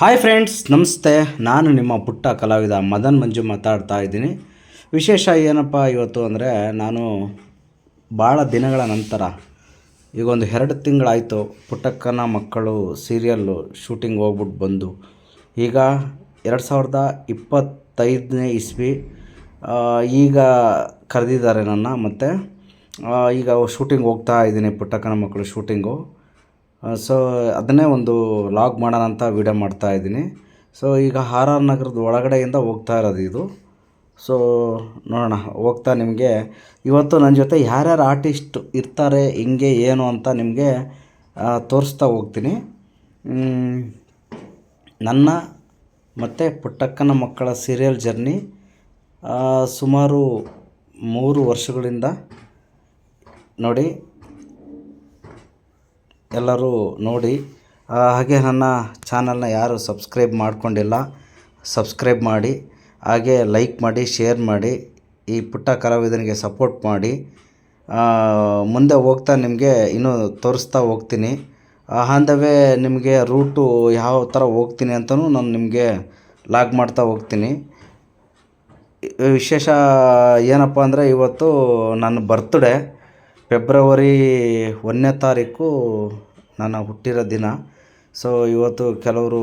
Hi friends ನಮಸ್ತೆ. ನಾನು ನಿಮ್ಮ ಪುಟ್ಟ ಕಲಾವಿದ ಮದನ್ ಮಂಜು ಮಾತಾಡ್ತಾ ಇದ್ದೀನಿ. ವಿಶೇಷ ಏನಪ್ಪ ಇವತ್ತು ಅಂದರೆ ನಾನು ಭಾಳ ದಿನಗಳ ನಂತರ, ಈಗ ಒಂದು ಎರಡು ತಿಂಗಳಾಯಿತು ಪುಟ್ಟಕ್ಕನ ಮಕ್ಕಳು ಸೀರಿಯಲ್ಲು ಶೂಟಿಂಗ್ ಹೋಗ್ಬಿಟ್ಟು ಬಂದು. ಈಗ ಎರಡು ಸಾವಿರದ ಇಪ್ಪತ್ತೈದನೇ ಇಸ್ವಿ ಈಗ ಕರೆದಿದ್ದಾರೆ ನನ್ನ, ಮತ್ತು ಈಗ ಶೂಟಿಂಗ್ ಹೋಗ್ತಾ ಇದ್ದೀನಿ ಪುಟ್ಟಕ್ಕನ ಮಕ್ಕಳು ಶೂಟಿಂಗು ಸೊ ಅದನ್ನೇ ಒಂದು ಲಾಗ್ ಮಾಡೋಣ ಅಂತ ವೀಡಿಯೋ ಮಾಡ್ತಾ ಇದ್ದೀನಿ. ಸೊ ಈಗ ಆರ್ ಆರ್ ನಗರದ ಒಳಗಡೆಯಿಂದ ಹೋಗ್ತಾ ಇರೋದು ಇದು. ಸೊ ನೋಡೋಣ, ಹೋಗ್ತಾ ನಿಮಗೆ. ಇವತ್ತು ನನ್ನ ಜೊತೆ ಯಾರ್ಯಾರು ಆರ್ಟಿಸ್ಟ್ ಇರ್ತಾರೆ, ಹಿಂಗೆ, ಏನು ಅಂತ ನಿಮಗೆ ತೋರಿಸ್ತಾ ಹೋಗ್ತೀನಿ. ನನ್ನ ಮತ್ತು ಪುಟ್ಟಕ್ಕನ ಮಕ್ಕಳ ಸೀರಿಯಲ್ ಜರ್ನಿ ಸುಮಾರು ಮೂರು ವರ್ಷಗಳಿಂದ ನೋಡಿ ಎಲ್ಲರೂ ನೋಡಿ. ಹಾಗೆ ನನ್ನ ಚಾನಲ್ನ ಯಾರು ಸಬ್ಸ್ಕ್ರೈಬ್ ಮಾಡಿಕೊಂಡಿಲ್ಲ, ಸಬ್ಸ್ಕ್ರೈಬ್ ಮಾಡಿ. ಹಾಗೆ ಲೈಕ್ ಮಾಡಿ, ಶೇರ್ ಮಾಡಿ, ಈ ಪುಟ್ಟ ಕಲಾವಿದನಿಗೆ ಸಪೋರ್ಟ್ ಮಾಡಿ. ಮುಂದೆ ಹೋಗ್ತಾ ನಿಮಗೆ ಇನ್ನೂ ತೋರಿಸ್ತಾ ಹೋಗ್ತೀನಿ. ಆನ್ ನಿಮಗೆ ರೂಟು ಯಾವ ಥರ ಹೋಗ್ತೀನಿ ಅಂತಲೂ ನಾನು ನಿಮಗೆ ಲಾಗ್ ಮಾಡ್ತಾ ಹೋಗ್ತೀನಿ. ವಿಶೇಷ ಏನಪ್ಪ ಅಂದರೆ ಇವತ್ತು ನನ್ನ ಬರ್ತ್ಡೇ ಫೆಬ್ರವರಿ ಒಂದನೇ ತಾರೀಕು ನನ್ನ ಹುಟ್ಟಿರೋ ದಿನ. ಸೊ ಇವತ್ತು ಕೆಲವರು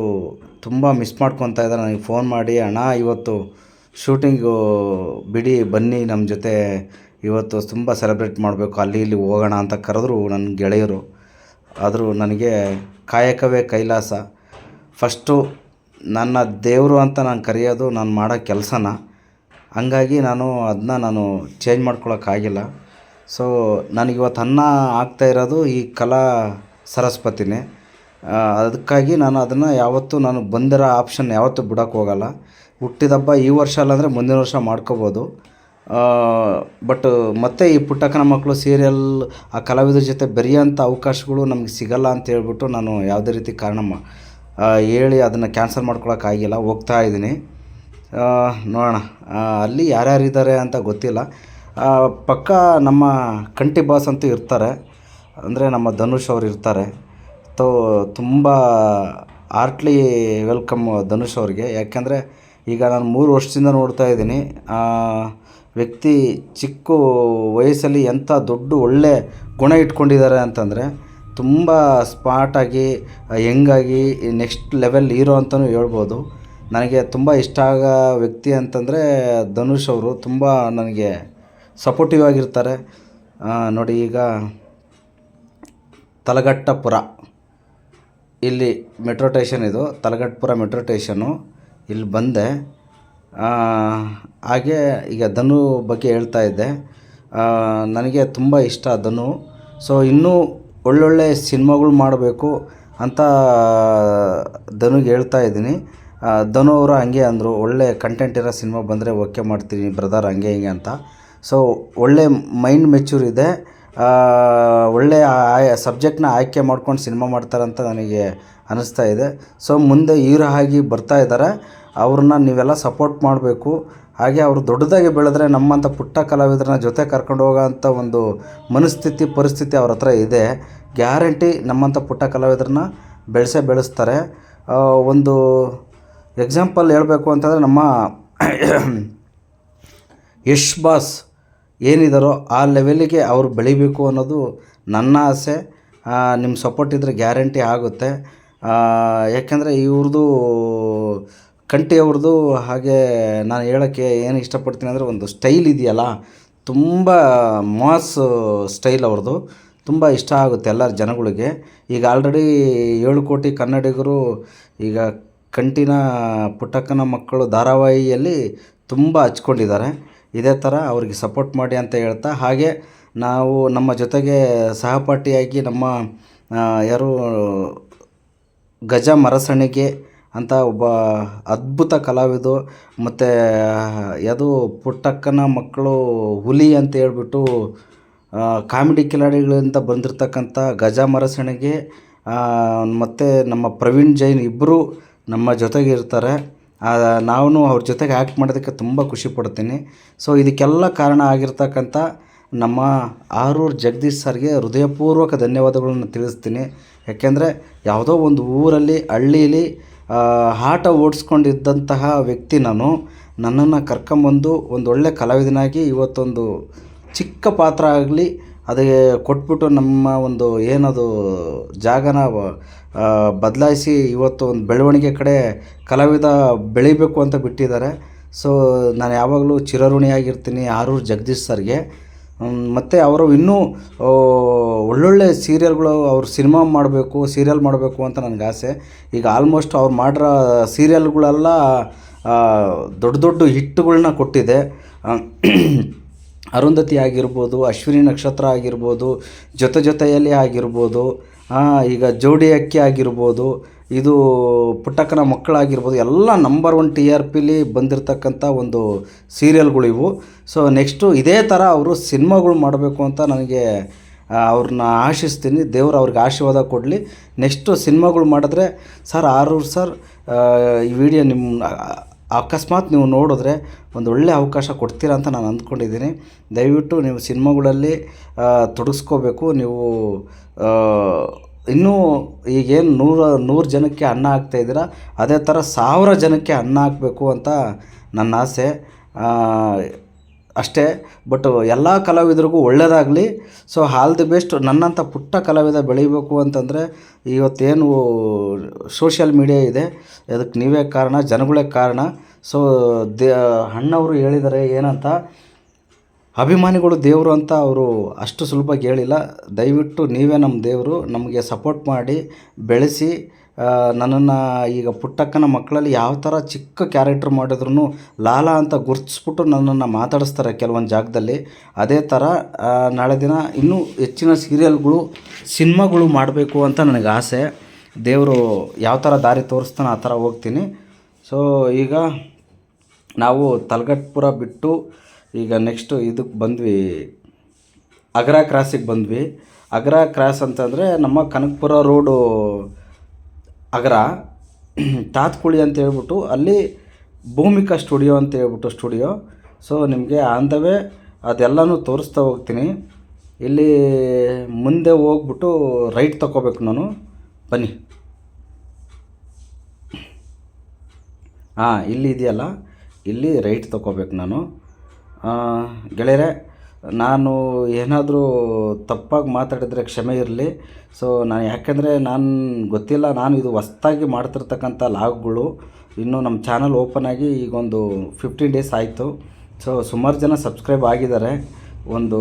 ತುಂಬ ಮಿಸ್ ಮಾಡ್ಕೊತಾ ಇದ್ದಾರೆ ನನಗೆ ಫೋನ್ ಮಾಡಿ, ಅಣ್ಣ, ಇವತ್ತು ಶೂಟಿಂಗು ಬಿಡಿ, ಬನ್ನಿ ನಮ್ಮ ಜೊತೆ. ಇವತ್ತು ತುಂಬ ಸೆಲೆಬ್ರೇಟ್ ಮಾಡಬೇಕು. ಅಲ್ಲಿ ಇಲ್ಲಿ ಹೋಗೋಣ ಅಂತ ಕರೆದ್ರು ನನ್ನ ಗೆಳೆಯರು. ಆದರೂ ನನಗೆ ಕಾಯಕವೇ ಕೈಲಾಸ. ಫಸ್ಟು ನನ್ನ ದೇವರು ಅಂತ ನಾನು ಕರೆಯೋದು, ನಾನು ಮಾಡೋ ಕೆಲಸನ. ಹಂಗಾಗಿ ನಾನು ಅದನ್ನ ನಾನು ಚೇಂಜ್ ಮಾಡ್ಕೊಳಕ್ಕಾಗಿಲ್ಲ ಸೊ ನನಗಿವತ್ತು ಅನ್ನ ಆಗ್ತಾ ಇರೋದು ಈ ಕಲಾ ಸರಸ್ವತಿನೇ. ಅದಕ್ಕಾಗಿ ನಾನು ಅದನ್ನು ಯಾವತ್ತೂ ನಾನು ಬಂದಿರೋ ಆಪ್ಷನ್ ಯಾವತ್ತೂ ಬಿಡೋಕ್ಕೆ ಹೋಗಲ್ಲ. ಹುಟ್ಟಿದ ಹಬ್ಬ ಈ ವರ್ಷ ಅಲ್ಲಾಂದರೆ ಮುಂದಿನ ವರ್ಷ ಮಾಡ್ಕೋಬೋದು. ಬಟ್ ಮತ್ತೆ ಈ ಪುಟ್ಟಕ್ಕನ ಮಕ್ಕಳು ಸೀರಿಯಲ್ ಆ ಕಲಾವಿದರ ಜೊತೆ ಬೆರೆಯೋಂಥ ಅವಕಾಶಗಳು ನಮಗೆ ಸಿಗಲ್ಲ ಅಂತ ಹೇಳ್ಬಿಟ್ಟು ನಾನು ಯಾವುದೇ ರೀತಿ ಕಾರಣ ಹೇಳಿ ಅದನ್ನು ಕ್ಯಾನ್ಸಲ್ ಮಾಡ್ಕೊಳಕ್ಕಾಗಿಲ್ಲ ಹೋಗ್ತಾ ಇದ್ದೀನಿ. ನೋಡೋಣ. ಅಲ್ಲಿ ಯಾರ್ಯಾರಿದ್ದಾರೆ ಅಂತ ಗೊತ್ತಿಲ್ಲ. ಪಕ್ಕ ನಮ್ಮ ಕಂಟಿ ಬಾಸ್ ಅಂತೂ ಇರ್ತಾರೆ. ಅಂದರೆ ನಮ್ಮ ಧನುಷ್ ಅವ್ರು ಇರ್ತಾರೆ. ತೋ, ತುಂಬ ಆರ್ಟ್ಲಿ ವೆಲ್ಕಮ್ ಧನುಷ್ ಅವ್ರಿಗೆ. ಯಾಕೆಂದರೆ ಈಗ ನಾನು ಮೂರು ವರ್ಷದಿಂದ ನೋಡ್ತಾ ಇದ್ದೀನಿ. ವ್ಯಕ್ತಿ ಚಿಕ್ಕ ವಯಸ್ಸಲ್ಲಿ ಎಂಥ ದೊಡ್ಡ ಒಳ್ಳೆ ಗುಣ ಇಟ್ಕೊಂಡಿದ್ದಾರೆ ಅಂತಂದರೆ ತುಂಬ ಸ್ಮಾರ್ಟಾಗಿ ಹೆಂಗಾಗಿ ನೆಕ್ಸ್ಟ್ ಲೆವೆಲ್ ಹೀರೋ ಅಂತಲೂ ಹೇಳ್ಬೋದು. ನನಗೆ ತುಂಬ ಇಷ್ಟ ಆಗೋ ವ್ಯಕ್ತಿ ಅಂತಂದರೆ ಧನುಷ್ ಅವರು. ತುಂಬ ನನಗೆ ಸಪೋರ್ಟಿವ್ ಆಗಿರ್ತಾರೆ. ನೋಡಿ ಈಗ ತಲಗಟ್ಟಪುರ ಇಲ್ಲಿ ಮೆಟ್ರೋ ಟೇಷನ್ ಇದು. ತಲಗಟ್ಟಪುರ ಮೆಟ್ರೋ ಟೇಷನು ಇಲ್ಲಿ ಬಂದೆ. ಹಾಗೆ ಈಗ ಧನು ಬಗ್ಗೆ ಹೇಳ್ತಾ ಇದ್ದೆ. ನನಗೆ ತುಂಬ ಇಷ್ಟ ಧನು. ಸೊ ಇನ್ನೂ ಒಳ್ಳೊಳ್ಳೆ ಸಿನಿಮಾಗಳು ಮಾಡಬೇಕು ಅಂತ ಧನುಗೆ ಹೇಳ್ತಾ ಇದ್ದೀನಿ. ಧನು ಅವರು ಹಂಗೆ ಅಂದರು. ಒಳ್ಳೆ ಕಂಟೆಂಟ್ ಇರೋ ಸಿನಿಮಾ ಬಂದರೆ ಓಕೆ ಮಾಡ್ತೀನಿ ಬ್ರದರ್ ಹಂಗೆ ಹಿಂಗೆ ಅಂತ. ಸೊ ಒಳ್ಳೆ ಮೈಂಡ್ ಮೆಚ್ಯೂರ್ ಇದೆ. ಆ, ಒಳ್ಳೆ ಆಯ್ ಸಬ್ಜೆಕ್ಟ್ನ ಆಯ್ಕೆ ಮಾಡ್ಕೊಂಡು ಸಿನಿಮಾ ಮಾಡ್ತಾರಂತ ನನಗೆ ಅನ್ನಿಸ್ತಾ ಇದೆ. ಸೊ ಮುಂದೆ ಹೀರೋ ಆಗಿ ಬರ್ತಾ ಇದ್ದಾರೆ. ಅವ್ರನ್ನ ನೀವೆಲ್ಲ ಸಪೋರ್ಟ್ ಮಾಡಬೇಕು. ಹಾಗೆ ಅವರು ದೊಡ್ಡದಾಗಿ ಬೆಳೆದ್ರೆ ನಮ್ಮಂಥ ಪುಟ್ಟ ಕಲಾವಿದರನ್ನ ಜೊತೆ ಕರ್ಕೊಂಡು ಹೋಗೋಂಥ ಒಂದು ಮನಸ್ಥಿತಿ ಪರಿಸ್ಥಿತಿ ಅವ್ರ ಹತ್ರ ಇದೆ. ಗ್ಯಾರಂಟಿ ನಮ್ಮಂಥ ಪುಟ್ಟ ಕಲಾವಿದರನ್ನ ಬೆಳೆಸೇ ಬೆಳೆಸ್ತಾರೆ. ಒಂದು ಎಕ್ಸಾಂಪಲ್ ಹೇಳಬೇಕು ಅಂತಂದರೆ ನಮ್ಮ ಯಶ್ ಬಾಸ್. ಏನಿದಾರೋ ಆ ಲೆವೆಲಿಗೆ ಅವರು ಬೆಳಿಬೇಕು ಅನ್ನೋದು ನನ್ನ ಆಸೆ. ನಿಮ್ಮ ಸಪೋರ್ಟ್ ಇದ್ದರೆ ಗ್ಯಾರಂಟಿ ಆಗುತ್ತೆ. ಯಾಕೆಂದರೆ ಇವ್ರದ್ದು ಕಂಟಿ ಅವ್ರದ್ದು ಹಾಗೆ ನಾನು ಹೇಳೋಕ್ಕೆ ಏನು ಇಷ್ಟಪಡ್ತೀನಿ ಅಂದರೆ ಒಂದು ಸ್ಟೈಲ್ ಇದೆಯಲ್ಲ, ತುಂಬ ಮಾಸ್ ಸ್ಟೈಲ್ ಅವ್ರದ್ದು ತುಂಬ ಇಷ್ಟ ಆಗುತ್ತೆ ಎಲ್ಲ ಜನಗಳಿಗೆ. ಈಗ ಆಲ್ರೆಡಿ ಏಳು ಕೋಟಿ ಕನ್ನಡಿಗರು, ಈಗ ಕಂಟಿನ ಪುಟ್ಟಕ್ಕನ ಮಕ್ಕಳು ಧಾರಾವಾಹಿಯಲ್ಲಿ ತುಂಬ ಹಚ್ಕೊಂಡಿದ್ದಾರೆ. ಇದೇ ಥರ ಅವ್ರಿಗೆ ಸಪೋರ್ಟ್ ಮಾಡಿ ಅಂತ ಹೇಳ್ತಾ, ಹಾಗೆ ನಾವು ನಮ್ಮ ಜೊತೆಗೆ ಸಹಪಾಠಿಯಾಗಿ ನಮ್ಮ ಯಾರು ಗಜ ಮರಸಣಿಗೆ ಅಂತ ಒಬ್ಬ ಅದ್ಭುತ ಕಲಾವಿದು ಮತ್ತು, ಯಾವುದು ಪುಟ್ಟಕ್ಕನ ಮಕ್ಕಳು ಹುಲಿ ಅಂತ ಹೇಳ್ಬಿಟ್ಟು ಕಾಮಿಡಿ ಕಿಲಾಡಿಗಳಿಂದ ಬಂದಿರತಕ್ಕಂಥ ಗಜ ಮರಸಣಿಗೆ ಮತ್ತು ನಮ್ಮ ಪ್ರವೀಣ್ ಜೈನ್ ಇಬ್ಬರು ನಮ್ಮ ಜೊತೆಗೆ ಇರ್ತಾರೆ. ನಾವು ಅವ್ರ ಜೊತೆಗೆ ಆ್ಯಕ್ಟ್ ಮಾಡೋದಕ್ಕೆ ತುಂಬ ಖುಷಿ ಪಡ್ತೀನಿ. ಸೊ ಇದಕ್ಕೆಲ್ಲ ಕಾರಣ ಆಗಿರ್ತಕ್ಕಂಥ ನಮ್ಮ ಆರೂರು ಜಗದೀಶ್ ಸರ್ಗೆ ಹೃದಯಪೂರ್ವಕ ಧನ್ಯವಾದಗಳನ್ನು ತಿಳಿಸ್ತೀನಿ. ಯಾಕೆಂದರೆ ಯಾವುದೋ ಒಂದು ಊರಲ್ಲಿ, ಹಳ್ಳೀಲಿ ಆಟ ಓಡಿಸ್ಕೊಂಡಿದ್ದಂತಹ ವ್ಯಕ್ತಿ ನಾನು. ನನ್ನನ್ನು ಕರ್ಕೊಂಬಂದು ಒಂದು ಒಳ್ಳೆ ಕಲಾವಿದನಾಗಿ ಇವತ್ತೊಂದು ಚಿಕ್ಕ ಪಾತ್ರ ಆಗಲಿ ಅದಕ್ಕೆ ಕೊಟ್ಬಿಟ್ಟು ನಮ್ಮ ಒಂದು ಏನದು ಜಾಗನ ಬದಲಾಯಿಸಿ ಇವತ್ತು ಒಂದು ಬೆಳವಣಿಗೆ ಕಡೆ ಕಲಾವಿದ ಬೆಳಿಬೇಕು ಅಂತ ಬಿಟ್ಟಿದ್ದಾರೆ. ಸೊ ನಾನು ಯಾವಾಗಲೂ ಚಿರಋಣಿಯಾಗಿರ್ತೀನಿ ಆರೂರು ಜಗದೀಶ್ ಸರ್ಗೆ. ಮತ್ತು ಅವರು ಇನ್ನೂ ಒಳ್ಳೊಳ್ಳೆ ಸೀರಿಯಲ್ಗಳು ಅವ್ರು ಸಿನಿಮಾ ಮಾಡಬೇಕು, ಸೀರಿಯಲ್ ಮಾಡಬೇಕು ಅಂತ ನನಗೆ ಆಸೆ. ಈಗ ಆಲ್ಮೋಸ್ಟ್ ಅವ್ರು ಮಾಡಿರೋ ಸೀರಿಯಲ್ಗಳೆಲ್ಲ ದೊಡ್ಡ ದೊಡ್ಡ ಹಿಟ್ಟುಗಳನ್ನ ಕೊಟ್ಟಿದೆ. ಅರುಂಧತಿ ಆಗಿರ್ಬೋದು, ಅಶ್ವಿನಿ ನಕ್ಷತ್ರ ಆಗಿರ್ಬೋದು, ಜೊತೆ ಜೊತೆಯಲ್ಲಿ ಆಗಿರ್ಬೋದು ಈಗ ಜೋಡಿ ಅಕ್ಕಿ ಆಗಿರ್ಬೋದು, ಇದು ಪುಟ್ಟಕ್ಕನ ಮಕ್ಕಳಾಗಿರ್ಬೋದು, ಎಲ್ಲ ನಂಬರ್ ಒನ್ ಟಿ ಆರ್ ಪಿಲಿ ಬಂದಿರತಕ್ಕಂಥ ಒಂದು ಸೀರಿಯಲ್ಗಳಿವು ಸೊ ನೆಕ್ಸ್ಟು ಇದೇ ಥರ ಅವರು ಸಿನಿಮಾಗಳು ಮಾಡಬೇಕು ಅಂತ ನನಗೆ ಅವ್ರನ್ನ ಆಶಿಸ್ತೀನಿ. ದೇವರು ಅವ್ರಿಗೆ ಆಶೀರ್ವಾದ ಕೊಡಲಿ. ನೆಕ್ಸ್ಟು ಸಿನಿಮಾಗಳು ಮಾಡಿದ್ರೆ, ಸರ್, ಆರೂರು ಸರ್ ಈ ವಿಡಿಯೋ ನಿಮ್ಮ ಅಕಸ್ಮಾತ್ ನೀವು ನೋಡಿದ್ರೆ ಒಂದು ಒಳ್ಳೆಯ ಅವಕಾಶ ಕೊಡ್ತೀರಾ ಅಂತ ನಾನು ಅಂದ್ಕೊಂಡಿದ್ದೀನಿ. ದಯವಿಟ್ಟು ನೀವು ಸಿನಿಮಾಗಳಲ್ಲಿ ತೊಡಗಿಸ್ಕೋಬೇಕು. ನೀವು ಇನ್ನೂ ಈಗೇನು ನೂರ, ನೂರು ಜನಕ್ಕೆ ಅನ್ನ ಹಾಕ್ತಾಯಿದ್ದೀರಾ ಅದೇ ಥರ ಸಾವಿರ ಜನಕ್ಕೆ ಅನ್ನ ಹಾಕಬೇಕು ಅಂತ ನನ್ನ ಆಸೆ. ಅಷ್ಟೇ ಬಟ್ ಎಲ್ಲ ಕಲಾವಿದರಿಗೂ ಒಳ್ಳೆಯದಾಗಲಿ ಸೊ ಆಲ್ ದಿ ಬೆಸ್ಟ್ ನನ್ನಂಥ ಪುಟ್ಟ ಕಲಾವಿದ ಬೆಳೀಬೇಕು ಅಂತಂದರೆ ಇವತ್ತೇನು ಸೋಷಿಯಲ್ ಮೀಡಿಯಾ ಇದೆ. ಅದಕ್ಕೆ ನೀವೇ ಕಾರಣ, ಜನಗಳೇ ಕಾರಣ. ಸೊ ದೇ, ಅಣ್ಣವರು ಹೇಳಿದ್ದಾರೆ ಏನಂತ, ಅಭಿಮಾನಿಗಳು ದೇವರು ಅಂತ ಅವರು ಅಷ್ಟು ಸುಲಭವಾಗಿ ಹೇಳಿಲ್ಲ ದಯವಿಟ್ಟು ನೀವೇ ನಮ್ಮ ದೇವರು. ನಮಗೆ ಸಪೋರ್ಟ್ ಮಾಡಿ, ಬೆಳೆಸಿ ನನ್ನನ್ನು ಈಗ ಪುಟ್ಟಕ್ಕನ ಮಕ್ಕಳಲ್ಲಿ ಯಾವ ಥರ ಚಿಕ್ಕ ಕ್ಯಾರೆಕ್ಟರ್ ಮಾಡಿದ್ರು ಲಾಲಾ ಅಂತ ಗುರುತಿಸ್ಬಿಟ್ಟು ನನ್ನನ್ನು ಮಾತಾಡಿಸ್ತಾರೆ ಕೆಲವೊಂದು ಜಾಗದಲ್ಲಿ. ಅದೇ ಥರ ನಾಳೆ ದಿನ ಇನ್ನೂ ಹೆಚ್ಚಿನ ಸೀರಿಯಲ್ಗಳು ಸಿನಿಮಾಗಳು ಮಾಡಬೇಕು ಅಂತ ನನಗೆ ಆಸೆ. ದೇವರು ಯಾವ ಥರ ದಾರಿ ತೋರಿಸ್ತಾನೆ ಆ ಥರ ಹೋಗ್ತೀನಿ. ಸೊ ಈಗ ನಾವು ತಲಗಟ್ಪುರ ಬಿಟ್ಟು ಈಗ ನೆಕ್ಸ್ಟು ಇದಕ್ಕೆ ಬಂದ್ವಿ. ಅಗ್ರಾ ಕ್ರಾಸಿಗೆ ಬಂದ್ವಿ. ಅಗ್ರಾ ಕ್ರಾಸ್ ಅಂತಂದರೆ ನಮ್ಮ ಕನಕಪುರ ರೋಡು ಅಗ್ರ ತಾತ್ಕುಳಿ ಅಂತ ಹೇಳ್ಬಿಟ್ಟು ಅಲ್ಲಿ ಭೂಮಿಕಾ ಸ್ಟುಡಿಯೋ ಅಂತ ಹೇಳ್ಬಿಟ್ಟು ಸ್ಟುಡಿಯೋ. ಸೊ ನಿಮಗೆ ಆನ್ ದ ವೇ ಅದೆಲ್ಲನೂ ತೋರಿಸ್ತಾ ಹೋಗ್ತೀನಿ. ಇಲ್ಲಿ ಮುಂದೆ ಹೋಗ್ಬಿಟ್ಟು ರೈಟ್ ತಗೋಬೇಕು ನಾನು. ಬನ್ನಿ. ಹಾಂ, ಇಲ್ಲಿ ಇದೆಯಲ್ಲ. ಇಲ್ಲಿ ರೈಟ್ ತಗೋಬೇಕು ನಾನು. ಗೆಳೆಯರೆ ನಾನು ಏನಾದರೂ ತಪ್ಪಾಗಿ ಮಾತಾಡಿದರೆ ಕ್ಷಮೆ ಇರಲಿ. ಸೊ ನಾನು ಯಾಕೆಂದರೆ ನಾನು ಗೊತ್ತಿಲ್ಲ, ನಾನು ಇದು ಹೊಸ್ದಾಗಿ ಮಾಡ್ತಿರ್ತಕ್ಕಂಥ ಲಾಗ್ಗಳು ಇನ್ನೂ ನಮ್ಮ ಚಾನಲ್ ಓಪನ್ ಆಗಿ ಈಗ ಒಂದು ಫಿಫ್ಟೀನ್ ಡೇಸ್ ಆಯಿತು. ಸೊ ಸುಮಾರು ಜನ ಸಬ್ಸ್ಕ್ರೈಬ್ ಆಗಿದ್ದಾರೆ. ಒಂದು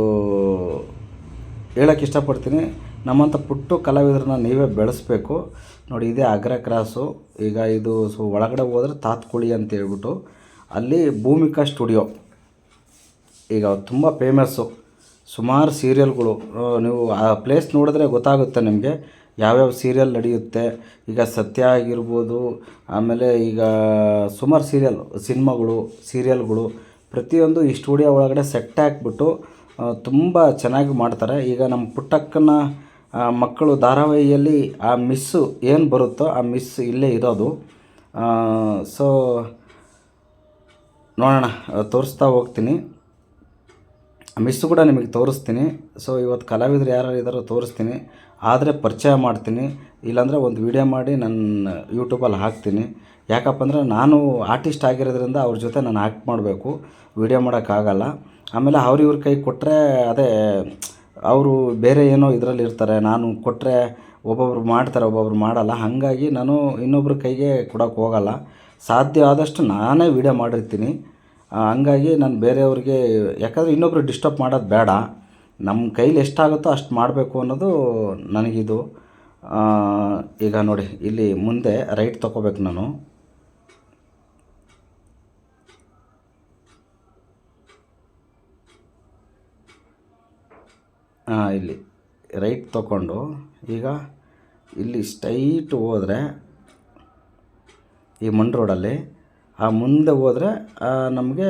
ಹೇಳೋಕ್ಕೆ ಇಷ್ಟಪಡ್ತೀನಿ, ನಮ್ಮಂಥ ಪುಟ್ಟು ಕಲಾವಿದರನ್ನ ನೀವೇ ಬೆಳೆಸ್ಬೇಕು. ನೋಡಿ, ಇದೇ ಅಗ್ರ ಕ್ರಾಸು. ಈಗ ಇದು ಸೊ, ಒಳಗಡೆ ಹೋದರೆ ತಾತ್ಕುಳಿ ಅಂತ ಹೇಳ್ಬಿಟ್ಟು, ಅಲ್ಲಿ ಭೂಮಿಕಾ ಸ್ಟುಡಿಯೋ. ಈಗ ತುಂಬ ಫೇಮಸ್ಸು ಸುಮಾರು ಸೀರಿಯಲ್ಗಳು ನೀವು ಆ ಪ್ಲೇಸ್ ನೋಡಿದ್ರೆ ಗೊತ್ತಾಗುತ್ತೆ ನಿಮಗೆ. ಯಾವ್ಯಾವ ಸೀರಿಯಲ್ ನಡೆಯುತ್ತೆ, ಈಗ ಸತ್ಯ ಆಗಿರ್ಬೋದು, ಆಮೇಲೆ ಈಗ ಸುಮಾರು ಸೀರಿಯಲ್ ಸಿನಿಮಾಗಳು ಸೀರಿಯಲ್ಗಳು ಪ್ರತಿಯೊಂದು ಈ ಸ್ಟುಡಿಯೋ ಒಳಗಡೆ ಸೆಟ್ ಹಾಕ್ಬಿಟ್ಟು ತುಂಬ ಚೆನ್ನಾಗಿ ಮಾಡ್ತಾರೆ. ಈಗ ನಮ್ಮ ಪುಟ್ಟಕ್ಕನ ಮಕ್ಕಳು ಧಾರಾವಾಹಿಯಲ್ಲಿ ಆ ಮಿಸ್ಸು ಏನು ಬರುತ್ತೋ ಆ ಮಿಸ್ ಇಲ್ಲೇ ಇರೋದು. ಸೊ ನೋಡೋಣ, ತೋರಿಸ್ತಾ ಹೋಗ್ತೀನಿ. ಮಿಸ್ಸು ಕೂಡ ನಿಮಗೆ ತೋರಿಸ್ತೀನಿ. ಸೊ ಇವತ್ತು ಕಲಾವಿದರು ಯಾರು ಇದ್ದಾರೋ ತೋರಿಸ್ತೀನಿ. ಆದರೆ ಪರಿಚಯ ಮಾಡ್ತೀನಿ. ಇಲ್ಲಾಂದರೆ ಒಂದು ವಿಡಿಯೋ ಮಾಡಿ ನನ್ನ ಯೂಟ್ಯೂಬಲ್ಲಿ ಹಾಕ್ತೀನಿ. ಯಾಕಪ್ಪ ಅಂದರೆ ನಾನು ಆರ್ಟಿಸ್ಟ್ ಆಗಿರೋದ್ರಿಂದ ಅವ್ರ ಜೊತೆ ನಾನು ಆ್ಯಕ್ಟ್ ಮಾಡಬೇಕು. ವಿಡಿಯೋ ಮಾಡೋಕ್ಕಾಗಲ್ಲ ಆಮೇಲೆ ಅವ್ರ ಇವ್ರ ಕೈ ಕೊಟ್ಟರೆ ಅದೇ, ಅವರು ಬೇರೆ ಏನೋ ಇದರಲ್ಲಿ ಇರ್ತಾರೆ. ನಾನು ಕೊಟ್ಟರೆ ಒಬ್ಬೊಬ್ರು ಮಾಡ್ತಾರೆ, ಒಬ್ಬೊಬ್ರು ಮಾಡಲ್ಲ. ಹಾಗಾಗಿ ನಾನು ಇನ್ನೊಬ್ರ ಕೈಗೆ ಕೊಡೋಕ್ಕೆ ಹೋಗಲ್ಲ. ಸಾಧ್ಯ ಆದಷ್ಟು ನಾನೇ ವಿಡಿಯೋ ಮಾಡಿರ್ತೀನಿ. ಹಂಗಾಗಿ ನಾನು ಬೇರೆಯವ್ರಿಗೆ, ಯಾಕಂದರೆ ಇನ್ನೊಬ್ರು ಡಿಸ್ಟರ್ಬ್ ಮಾಡೋದು ಬೇಡ. ನಮ್ಮ ಕೈಲಿ ಎಷ್ಟಾಗುತ್ತೋ ಅಷ್ಟು ಮಾಡಬೇಕು ಅನ್ನೋದು ನನಗಿದು. ಈಗ ನೋಡಿ, ಇಲ್ಲಿ ಮುಂದೆ ರೈಟ್ ತೊಗೋಬೇಕು ನಾನು. ಹಾಂ ಇಲ್ಲಿ ರೈಟ್ ತಗೊಂಡು ಈಗ ಇಲ್ಲಿ ಸ್ಟ್ರೈಟ್ ಹೋದರೆ, ಈ ಮಣ್ ರೋಡಲ್ಲಿ ಆ, ಮುಂದೆ ಹೋದರೆ ನಮಗೆ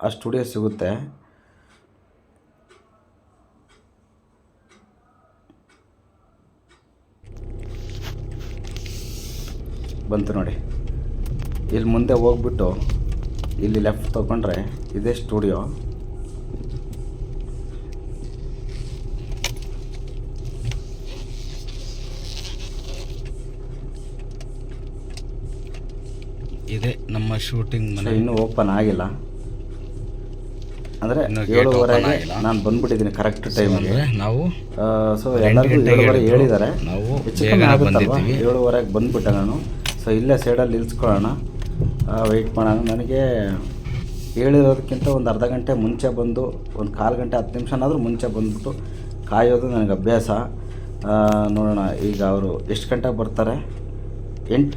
ಆ ಸ್ಟುಡಿಯೋ ಸಿಗುತ್ತೆ. ಬಂತು ನೋಡಿ. ಇಲ್ಲಿ ಮುಂದೆ ಹೋಗ್ಬಿಟ್ಟು, ಇಲ್ಲಿ ಲೆಫ್ಟ್ ತೊಗೊಂಡ್ರೆ, ಇದೇ ಸ್ಟುಡಿಯೋ ಇದೆ ನಮ್ಮ ಶೂಟಿಂಗ್ ಮನೆ ಇನ್ನೂ ಓಪನ್ ಆಗಿಲ್ಲ. ಅಂದರೆ ಏಳುವರೆಗೆ ನಾನು ಬಂದ್ಬಿಟ್ಟಿದ್ದೀನಿ ಕರೆಕ್ಟ್ ಟೈಮಿಗೆ ಅಂದರೆ ನಾವು ಸೊ ಎಲ್ಲರಿಗೂ ಏಳುವರೆ ಹೇಳಿದ್ದಾರೆ. ನಾವು. ಏಳುವರೆಗೆ ಬಂದ್ಬಿಟ್ಟೆ ನಾನು. ಸೊ ಇಲ್ಲೇ ಸೈಡಲ್ಲಿ ನಿಲ್ಸ್ಕೊಳ್ಳೋಣ. ವೆಯ್ಟ್ ಮಾಡೋಣ. ನನಗೆ ಹೇಳಿರೋದಕ್ಕಿಂತ ಒಂದು ಅರ್ಧ ಗಂಟೆ ಮುಂಚೆ ಬಂದು ಒಂದು ಕಾಲು ಗಂಟೆ ಹತ್ತು ನಿಮಿಷನಾದರೂ ಮುಂಚೆ ಬಂದ್ಬಿಟ್ಟು ಕಾಯೋದು ನನಗೆ ಅಭ್ಯಾಸ. ನೋಡೋಣ ಈಗ ಅವರು ಎಷ್ಟು ಗಂಟೆಗೆ ಬರ್ತಾರೆ? ಎಂಟು